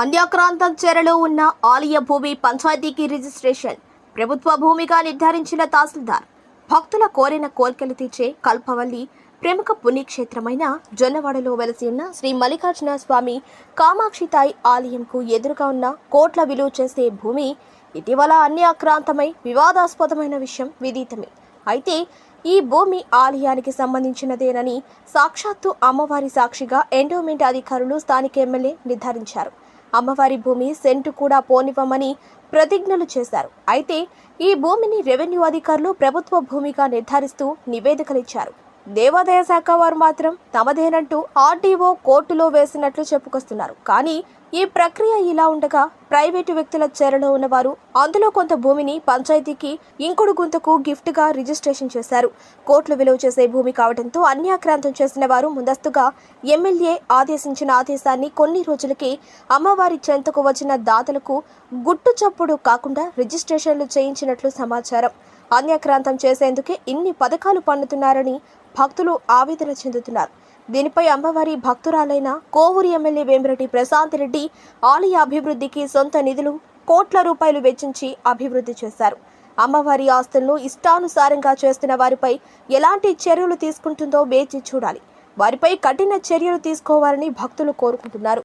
అన్యాక్రాంతం చెరలో ఉన్న ఆలయ భూమి పంచాయతీకి రిజిస్ట్రేషన్. ప్రభుత్వ భూమిగా నిర్ధారించిన తహసీల్దార్. భక్తుల కోరిన కోర్కెలు తీర్చే కల్పవల్లి ప్రముఖ పుణ్యక్షేత్రమైన జొన్నవాడలో వెలసి ఉన్న శ్రీ మల్లికార్జున స్వామి కామాక్షితాయి ఆలయంకు ఎదురుగా ఉన్న కోట్ల విలువ చేసే భూమి ఇటీవల అన్యాక్రాంతమై వివాదాస్పదమైన విషయం విదితమే. అయితే ఈ భూమి ఆలయానికి సంబంధించినదేనని సాక్షాత్తు అమ్మవారి సాక్షిగా ఎండోమెంట్ అధికారులు స్థానిక ఎమ్మెల్యే నిర్ధారించారు. అమ్మవారి భూమి సెంటు కూడా పోనివ్వమని ప్రతిజ్ఞలు చేశారు. అయితే ఈ భూమిని రెవెన్యూ అధికారులు ప్రభుత్వ భూమిగా నిర్ధారిస్తూ నివేదికలిచ్చారు. దేవాదాయ శాఖ వారు మాత్రం తమదేనంటూ ఆర్డీఓ కోర్టులో వేసినట్లు చెప్పుకొస్తున్నారు. కానీ ఈ ప్రక్రియ ఇలా ఉండగా ప్రైవేటు వ్యక్తుల చేరలో ఉన్నవారు అందులో కొంత భూమిని పంచాయతీకి ఇంకుడు గుంతకు గిఫ్ట్గా రిజిస్ట్రేషన్ చేశారు. కోట్లు విలువ చేసే భూమి కావడంతో అన్యాక్రాంతం చేసిన వారు ముందస్తుగా ఎమ్మెల్యే ఆదేశించిన ఆదేశాన్ని కొన్ని రోజులకే అమ్మవారి చెంతకు వచ్చిన దాతలకు గుట్టు చప్పుడు కాకుండా రిజిస్ట్రేషన్లు చేయించినట్లు సమాచారం. అన్యాక్రాంతం చేసేందుకే ఇన్ని పథకాలు పన్నుతున్నారని భక్తులు ఆవేదన చెందుతున్నారు. దీనిపై అమ్మవారి భక్తురాలైన కోవూరు ఎమ్మెల్యే వేమిరెడ్డి ప్రశాంత్ రెడ్డి ఆలయ అభివృద్ధికి సొంత నిధులు కోట్ల రూపాయలు వెచ్చించి అభివృద్ధి చేశారు. అమ్మవారి ఆస్తులను ఇష్టానుసారంగా చేస్తున్న వారిపై ఎలాంటి చర్యలు తీసుకుంటుందో వేచి చూడాలి. వారిపై కఠిన చర్యలు తీసుకోవాలని భక్తులు కోరుకుంటున్నారు.